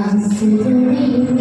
ஆசிரியரையும் இயேசுவே,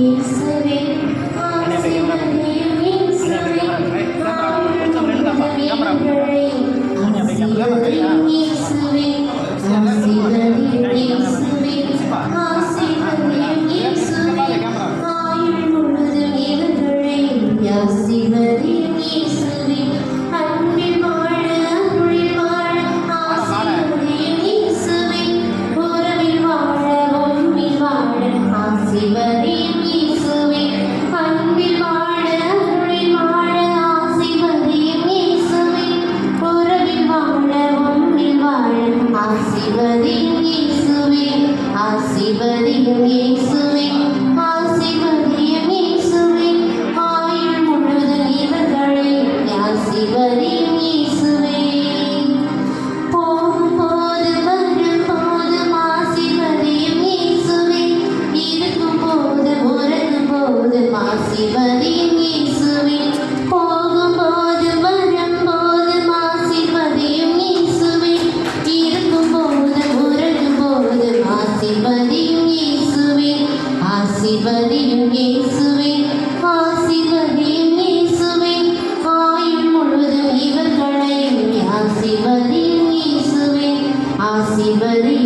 ஆசிர்வதியும் இயேசுவே ஆசிர்வதியும் இயேசுவே ஆசிர்வதியும் இயேசுவே ஆயுள் முழுதும் இவர்களை ஆசிர்வதியும் இயேசுவே போகும் போது வரும் போதும் ஆசிர்வதியும் இயேசுவே இருக்கும் போது உறங்கும் போது ஆசிர்வதி ஆசிபதியும் இயேசுவே ஆசிபதியும் இயேசுவே ஆசிபதியும் இயேசுவே. ஆயுள் முழுதும் இவர்களையும் ஆசிபதியும் இயேசுவே ஆசிபதி